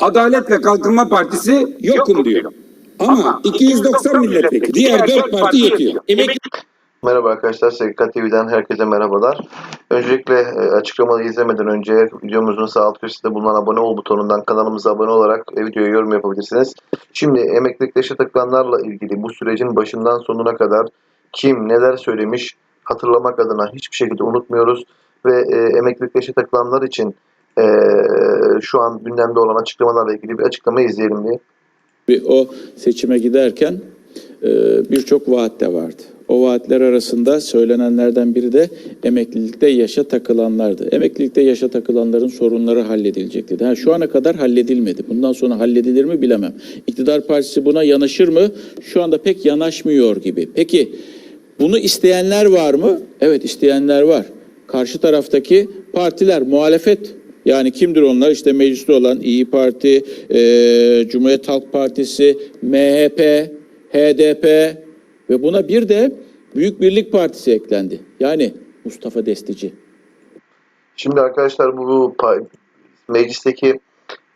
Adalet ve Kalkınma Partisi yokum diyor. Ama 290 milletvekili, diğer dört parti yetiyor. Emekli Merhaba arkadaşlar, SGK TV'den herkese merhabalar. Öncelikle e, açıklamayı izlemeden önce videomuzun sağ alt köşesinde bulunan abone ol butonundan kanalımıza abone olarak e, videoya yorum yapabilirsiniz. Şimdi emeklilik yaşı takılanlarla ilgili bu sürecin başından sonuna kadar kim neler söylemiş hatırlamak adına hiçbir şekilde unutmuyoruz. Ve e, emeklilik yaşı takılanlar için e, şu an gündemde olan açıklamalarla ilgili bir açıklama izleyelim diye. Bir o seçime giderken e, birçok vaat de vardı. O vaatler arasında söylenenlerden biri de emeklilikte yaşa takılanlardı. Emeklilikte yaşa takılanların sorunları halledilecek dedi. Ha, şu ana kadar halledilmedi. Bundan sonra halledilir mi bilemem. İktidar partisi buna yanaşır mı? Şu anda pek yanaşmıyor gibi. Peki bunu isteyenler var mı? Evet isteyenler var. Karşı taraftaki partiler, muhalefet yani kimdir onlar? İşte mecliste olan İyi Parti, eee, Cumhuriyet Halk Partisi, MHP, HDP ve buna bir de Büyük Birlik Partisi eklendi. Yani Mustafa Destici. Şimdi arkadaşlar bu meclisteki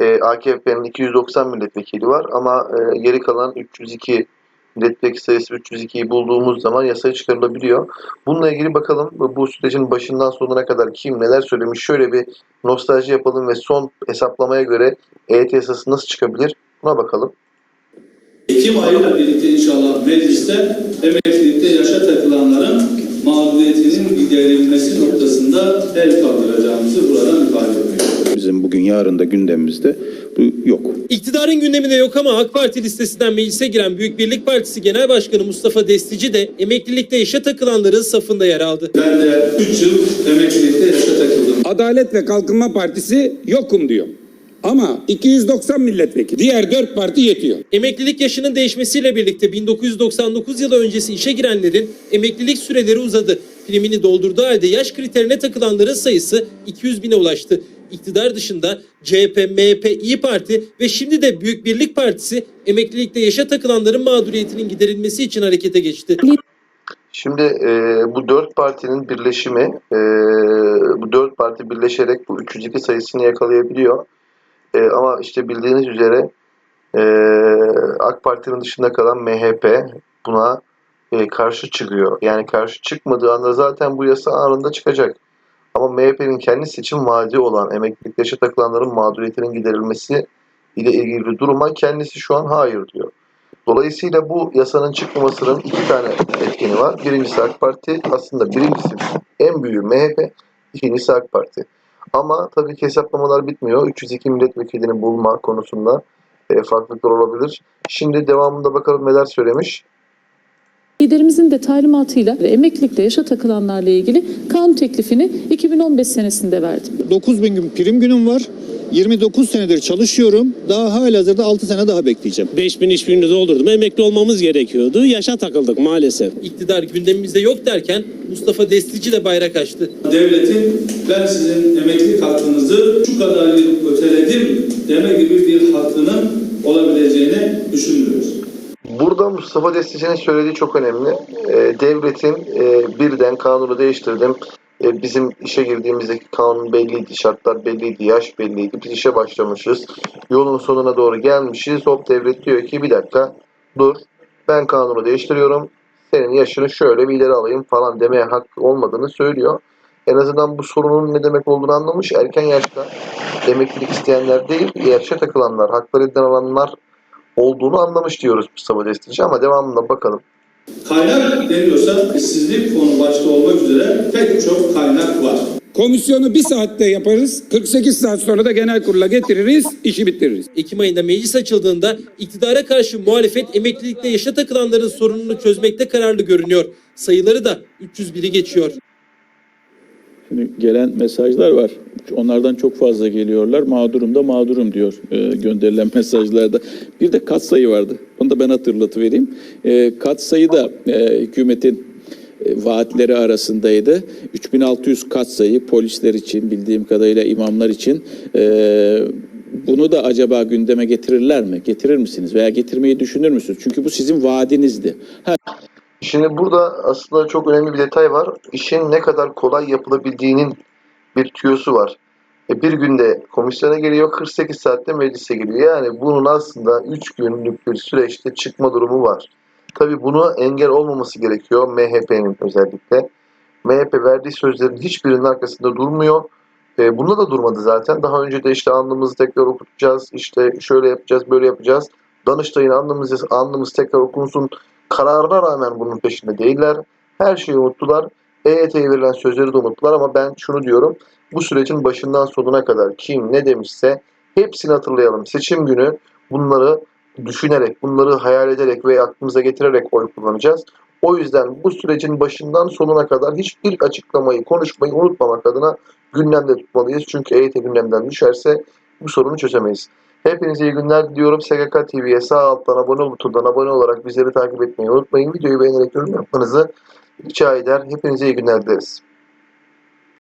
e, AKP'nin 290 milletvekili var ama e, geri kalan 302 milletvekili sayısı 302'yi bulduğumuz zaman yasaya çıkarılabiliyor. Bununla ilgili bakalım bu sürecin başından sonuna kadar kim neler söylemiş şöyle bir nostalji yapalım ve son hesaplamaya göre EYT yasası nasıl çıkabilir buna bakalım. Ekim ayıyla birlikte inşallah mecliste emeklilikte yaşa takılanların mağduriyetinin giderilmesi noktasında el kaldıracağımızı buradan ifade etmek Bizim bugün yarın da gündemimizde bu yok. iktidarın gündeminde yok ama AK Parti listesinden meclise giren Büyük Birlik Partisi Genel Başkanı Mustafa Destici de emeklilikte yaşa takılanların safında yer aldı. Ben de 3 yıl emeklilikte yaşa takıldım. Adalet ve Kalkınma Partisi yokum diyor. Ama 290 milletvekili, diğer dört parti yetiyor. Emeklilik yaşının değişmesiyle birlikte 1999 yılı öncesi işe girenlerin emeklilik süreleri uzadı. Primini doldurduğu halde yaş kriterine takılanların sayısı 200 bine ulaştı. İktidar dışında CHP, MHP, İyi Parti ve şimdi de Büyük Birlik Partisi emeklilikte yaşa takılanların mağduriyetinin giderilmesi için harekete geçti. Şimdi e, bu dört partinin birleşimi, e, bu dört parti birleşerek bu 302 sayısını yakalayabiliyor. E, ama işte bildiğiniz üzere e, AK Parti'nin dışında kalan MHP buna e, karşı çıkıyor. Yani karşı çıkmadığı anda zaten bu yasa anında çıkacak. Ama MHP'nin kendisi için vaadi olan emeklilik yaşa takılanların mağduriyetinin giderilmesi ile ilgili duruma kendisi şu an hayır diyor. Dolayısıyla bu yasanın çıkmamasının iki tane etkeni var. Birincisi AK Parti, aslında birincisi en büyüğü MHP, ikincisi AK Parti. Ama tabii ki hesaplamalar bitmiyor. 302 milletvekilini bulma konusunda e, farklılıklar olabilir. Şimdi devamında bakalım neler söylemiş. Liderimizin de talimatıyla emeklilikte yaşa takılanlarla ilgili kanun teklifini 2015 senesinde verdim. 9000 gün prim günüm var. 29 senedir çalışıyorum. Daha halihazırda 6 sene daha bekleyeceğim. 5000 iş gününü doldurdum. Emekli olmamız gerekiyordu. Yaşa takıldık maalesef. İktidar gündemimizde yok derken Mustafa Destici de bayrak açtı. Devletin ben sizin emeklilik hakkınızı şu kadar yıl öteledim deme gibi bir hakkının Mustafa Destici'nin söylediği çok önemli. E, devletin e, birden kanunu değiştirdim. E, bizim işe girdiğimizdeki kanun belliydi, şartlar belliydi, yaş belliydi. Biz işe başlamışız. Yolun sonuna doğru gelmişiz. Hop devlet diyor ki bir dakika dur ben kanunu değiştiriyorum. Senin yaşını şöyle bir ileri alayım falan demeye hak olmadığını söylüyor. En azından bu sorunun ne demek olduğunu anlamış. Erken yaşta emeklilik isteyenler değil, yaşa takılanlar, hakları elinden alanlar olduğunu anlamış diyoruz Mustafa Destici ama devamında bakalım. Kaynak deniyorsa işsizlik fonu başta olmak üzere pek çok kaynak var. Komisyonu bir saatte yaparız, 48 saat sonra da genel kurula getiririz, işi bitiririz. Ekim ayında meclis açıldığında iktidara karşı muhalefet emeklilikte yaşa takılanların sorununu çözmekte kararlı görünüyor. Sayıları da 301'i geçiyor. Şimdi gelen mesajlar var. Onlardan çok fazla geliyorlar. Mağdurum da mağdurum diyor e, gönderilen mesajlarda. Bir de katsayı vardı. Onu da ben hatırlatıvereyim. E, katsayı da e, hükümetin e, vaatleri arasındaydı. 3600 katsayı polisler için bildiğim kadarıyla imamlar için e, bunu da acaba gündeme getirirler mi? Getirir misiniz? Veya getirmeyi düşünür müsünüz? Çünkü bu sizin vaadinizdi. Ha, Şimdi burada aslında çok önemli bir detay var. İşin ne kadar kolay yapılabildiğinin bir tüyosu var. E, bir günde komisyona geliyor, 48 saatte meclise geliyor. Yani bunun aslında 3 günlük bir süreçte çıkma durumu var. Tabii bunu engel olmaması gerekiyor MHP'nin özellikle. MHP verdiği sözlerin hiçbirinin arkasında durmuyor. E, bunda da durmadı zaten. Daha önce de işte alnımızı tekrar okutacağız, işte şöyle yapacağız, böyle yapacağız. Danıştay'ın alnımız, alnımız tekrar okunsun kararına rağmen bunun peşinde değiller. Her şeyi unuttular. EYT'ye verilen sözleri de unuttular ama ben şunu diyorum. Bu sürecin başından sonuna kadar kim ne demişse hepsini hatırlayalım. Seçim günü bunları düşünerek, bunları hayal ederek ve aklımıza getirerek oy kullanacağız. O yüzden bu sürecin başından sonuna kadar hiçbir açıklamayı, konuşmayı unutmamak adına gündemde tutmalıyız. Çünkü EYT gündemden düşerse bu sorunu çözemeyiz. Hepinize iyi günler diliyorum. SGK TV'ye sağ alttan abone butonundan abone olarak bizleri takip etmeyi unutmayın. Videoyu beğenerek yorum yapmanızı rica eder. Hepinize iyi günler dileriz.